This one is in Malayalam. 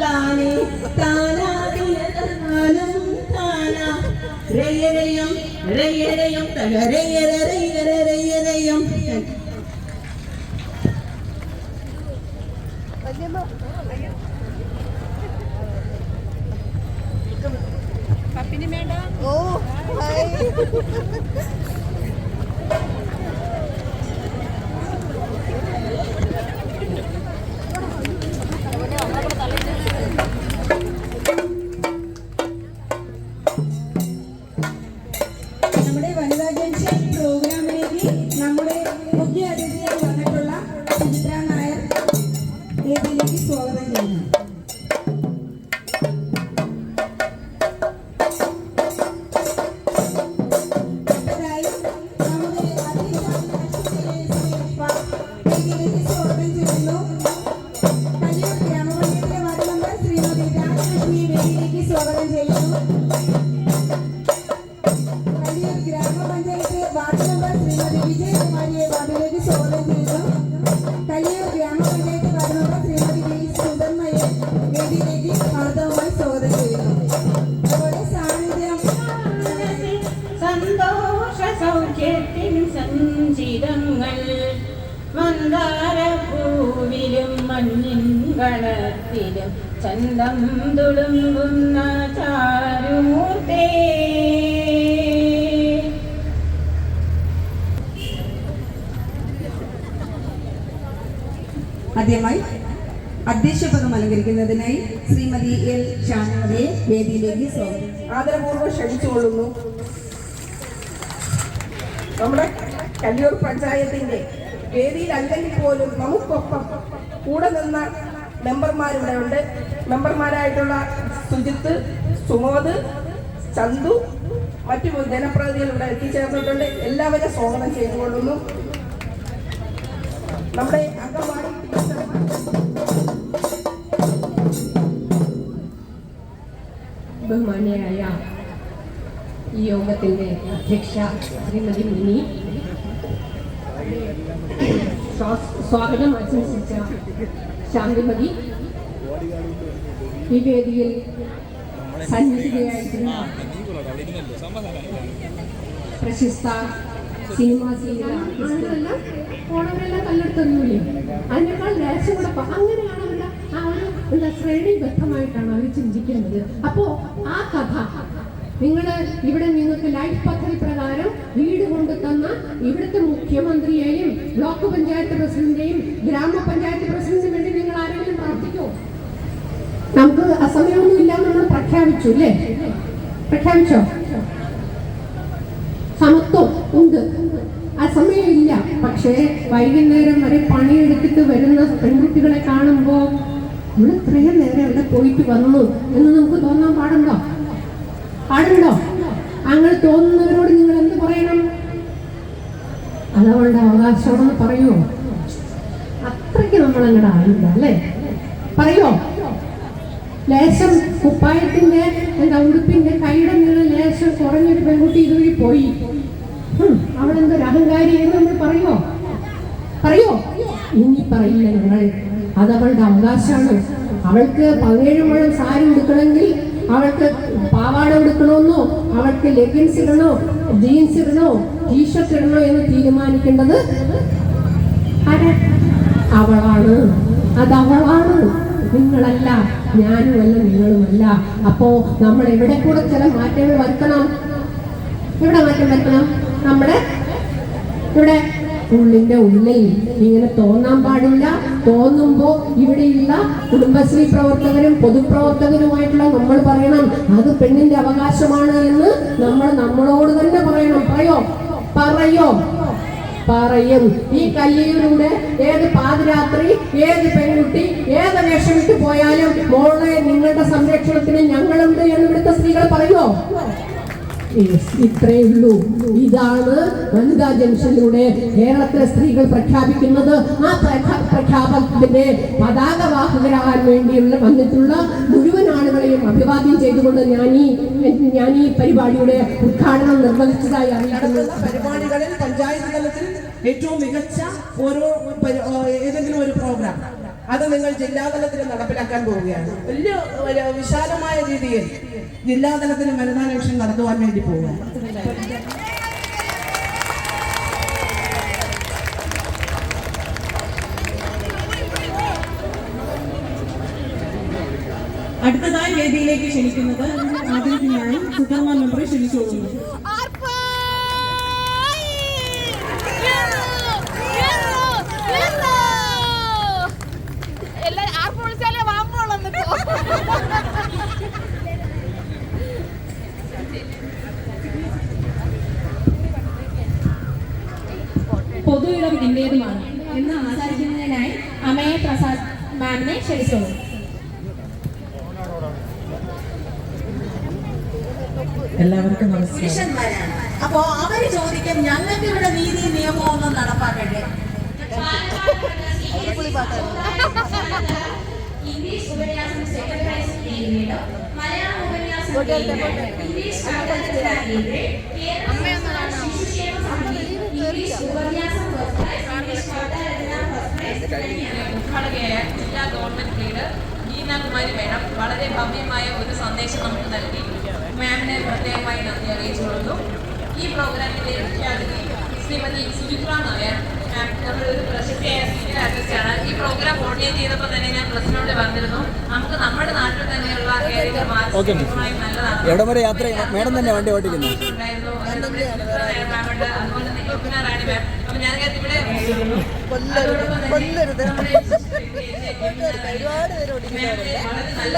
താനേ താനാതിനം താനാ രയരയം രയരയം തകരയര രയര രയരയം ഓ മന്ദാരപ്പൂവിലും മഞ്ഞിൻ കളത്തിലും ചന്തം തുളുമ്പുന്ന ചാരുമൂർത്തേ. ആദ്യമായി അധ്യക്ഷപദം അലങ്കരിക്കുന്നതിനായി ശ്രീമതി എൽ ചാനയെ വേദിയിലേക്ക് സ്വാഗതം. ആദരപൂർവം ക്ഷണിച്ചുകൊള്ളുന്നു. നമ്മുടെ കല്ലൂർ പഞ്ചായത്തിന്റെ വേദിയിൽ അല്ലെങ്കിൽ പോലും നമുക്കൊപ്പം കൂടെ നിന്ന മെമ്പർമാരിവിടെ ഉണ്ട് മെമ്പർമാരായിട്ടുള്ള സുജിത്ത് സുമോദ് ചന്തു മറ്റു ജനപ്രതിനിധികൾ ഇവിടെ എത്തിച്ചേർന്നിട്ടുണ്ട്. എല്ലാവരും സ്വാഗതം ചെയ്തുകൊള്ളുന്നു. നമ്മുടെ അംഗൻവാടി ബഹുമാനിയായ ഈ യോഗത്തിന്റെ അധ്യക്ഷ ശ്രീമതി മിനി. സ്വാഗതം ആശംസിച്ച ശാന്തിമതി. ഈ വേദിയിൽ സന്നിഹിതയായിട്ടുള്ള പ്രശസ്ത സിനിമാ സീരിയൽ കല്ലെടുത്തൊന്നുമില്ലേ? അതിനേക്കാൾ ലേശം കൂടെ അങ്ങനെയാണ് അവരുടെ ആ ഒരു എന്താ ശ്രേണിബദ്ധമായിട്ടാണ് അവർ ചിന്തിക്കുന്നത്. അപ്പോ ആ കഥ നിങ്ങൾ ഇവിടെ നിങ്ങൾക്ക് ലൈഫ് പദ്ധതി പ്രകാരം വീട് കൊണ്ട് തന്ന ഇവിടുത്തെ മുഖ്യമന്ത്രിയെയും ബ്ലോക്ക് പഞ്ചായത്ത് പ്രസിഡന്റിനെയും ഗ്രാമപഞ്ചായത്ത് പ്രസിഡന്റിന് വേണ്ടി നിങ്ങൾ ആരെങ്കിലും പ്രാർത്ഥിക്കോ? നമുക്ക് അസമയമൊന്നുമില്ല നമ്മൾ പ്രഖ്യാപിച്ചു അല്ലേ പ്രഖ്യാപിച്ചോ? സമത്വം ഉണ്ട്. ആ സമയമില്ല പക്ഷേ വൈകുന്നേരം വരെ പണിയെടുത്തിട്ട് വരുന്ന പെൺകുട്ടികളെ കാണുമ്പോൾ ഇവിടെ ഇത്രയും നേരം ഇവിടെ പോയിട്ട് വന്നു? എന്ന് നമുക്ക് തോന്നാൻ പാടുണ്ടോ? പാടുണ്ടോ അങ്ങനെ തോന്നുന്നവരോട് നിങ്ങൾ എന്ത് പറയണം? അതവളുടെ അവകാശമാണെന്ന് പറയുമോ അത്രയ്ക്ക് നമ്മൾ അങ്ങോട്ട് ആയില്ല അല്ലേ? പറയോ? ലേശം കുപ്പായത്തിന്റെ എന്താ ഉടുപ്പിന്റെ കൈയുടെ നീളം ലേശം കുറഞ്ഞൊരു പെൺകുട്ടി ഇതുവഴി പോയി. അവളെന്തൊരു അഹങ്കാരി എന്ന് നമ്മൾ പറയോ പറയോ? ഇനി പറയില്ല നിങ്ങൾ അതവളുടെ അവകാശമാണ്. അവൾക്ക് പതിനേഴ് മുഴം സാരി ഉടുക്കണമെങ്കിൽ അവൾക്ക് പാവാട എടുക്കണമെന്നോ അവൾക്ക് ലെഗിൻസ് ഇടണോ ജീൻസ് ഇടണോ ടീഷർട്ട് ഇടണോ എന്ന് തീരുമാനിക്കേണ്ടത് അവളാണ്. അത് അവളാണ്. നിങ്ങളല്ല ഞാനുമല്ല നിങ്ങളുമല്ല അപ്പോ നമ്മൾ എവിടെ കൂടെ ചില മാറ്റങ്ങൾ വരുത്തണം? എവിടെ മാറ്റം വരുത്തണം? നമ്മുടെ ഇവിടെ. ഉള്ളിന്റെ ഉള്ളിൽ ഇങ്ങനെ തോന്നാൻ പാടില്ല. തോന്നുമ്പോ ഇവിടെയുള്ള കുടുംബശ്രീ പ്രവർത്തകരും പൊതുപ്രവർത്തകരുമായിട്ടുള്ള നമ്മൾ പറയണം അത് പെണ്ണിന്റെ അവകാശമാണ് എന്ന് നമ്മൾ നമ്മളോട് തന്നെ പറയണം. പറയോ? പറയോ? പറയും. ഈ കല്ലിയിലൂടെ ഏത് പാതിരാത്രി ഏത് പെൺകുട്ടി ഏത് വേഷമിട്ട് പോയാലും മോളെ നിങ്ങളുടെ സംരക്ഷണത്തിന് ഞങ്ങളുണ്ട് എന്ന് ഇവിടുത്തെ സ്ത്രീകൾ Yes, ഇത്രയേ ഉള്ളൂ. ഇതാണ് വനിതാ ജംഗ്ഷനിലൂടെ കേരളത്തിലെ സ്ത്രീകൾ പ്രഖ്യാപിക്കുന്നത്. ആ പ്രഖ്യാപനത്തിന്റെ പതാകവാഹകരാകാൻ വേണ്ടിയുള്ള വന്നിട്ടുള്ള മുഴുവൻ ആളുകളെയും അഭിവാദ്യം ചെയ്തുകൊണ്ട് ഞാൻ ഈ ഞാൻ ഈ പരിപാടിയുടെ ഉദ്ഘാടനം നിർവഹിച്ചതായി അറിയിക്കുന്നു പരിപാടികളിൽ പഞ്ചായത്ത് തലത്തിൽ ഏറ്റവും മികച്ച ഓരോ ഏതെങ്കിലും ഒരു പ്രോഗ്രാം. അത് നിങ്ങൾ ജില്ലാതലത്തിൽ നടപ്പിലാക്കാൻ പോവുകയാണ്. വലിയ വിശാലമായ രീതിയിൽ ജില്ലാതലത്തിൽ മരുന്നാന്വേഷണം നടത്തുവാൻ വേണ്ടി പോകുക അടുത്തതായി വേദിയിലേക്ക് ക്ഷണിക്കുന്നത് ആദ്യത്തിനായി സുധർമ്മ മെമ്പറെ ക്ഷണിച്ചുകൊള്ളുന്നു എല്ലാരും ആർപ്പ് വിളിച്ചാലേ എന്റേതുമാണ് എന്ന് ആചരിക്കുന്നതിനായി അമയ പ്രസാദ് മാമിനെ ക്ഷണിച്ചോളൂ. എല്ലാവർക്കും നമസ്കാരം. പുരുഷന്മാരാണ്. അപ്പോ അവർ ചോദിക്കും ഞങ്ങൾക്ക് ഇവിടെ നീതി നിയമമൊന്നും നടപ്പാക്കട്ടെ ഇംഗ്ലീഷ് ഉപന്യാസം സെക്കൻഡ് പ്രൈസ് നേടിയത് മലയാളം ഉപന്യാസം നേടിയത് ഇംഗ്ലീഷ് കവിത നേടിയത് കേരള പ്രൈസ് ജില്ലാ ഗവൺമെന്റ് ലീഡർ ഗീനാകുമാരി മേഡം വളരെ ഭവ്യമായ ഒരു സന്ദേശം നമുക്ക് നൽകി. മാമിനെ പ്രത്യേകമായി നന്ദി അറിയിച്ചുകൊള്ളുന്നു. ഈ പ്രോഗ്രാമിന്റെ മുഖ്യാതിഥി ശ്രീമതി സുചിത്ര നായർ. മാം നമ്മുടെ ഒരു പ്രശസ്തിയായ സീനിയർ ആർട്ടിസ്റ്റാണ് ഈ പ്രോഗ്രാം കോർഡിനേറ്റ് ചെയ്തപ്പോൾ തന്നെ ഞാൻ പ്രസിഡന്റിനോട് പറഞ്ഞിരുന്നു. നമുക്ക് നമ്മുടെ നാട്ടിൽ തന്നെയുള്ള ഏതെങ്കിലും മാനസികമായും നല്ലതാണ്. എവിടെ വരെ യാത്ര മേഡം തന്നെ വണ്ടി ഓടിക്കുന്നത് മാമുണ്ട്. അതുപോലെ തന്നെ യമുന റാണി മാം. അപ്പൊ ഞാൻ ഇവിടെ കൊല്ലരുത്. ഒരുപാട് പേരോട് വളരെ നല്ല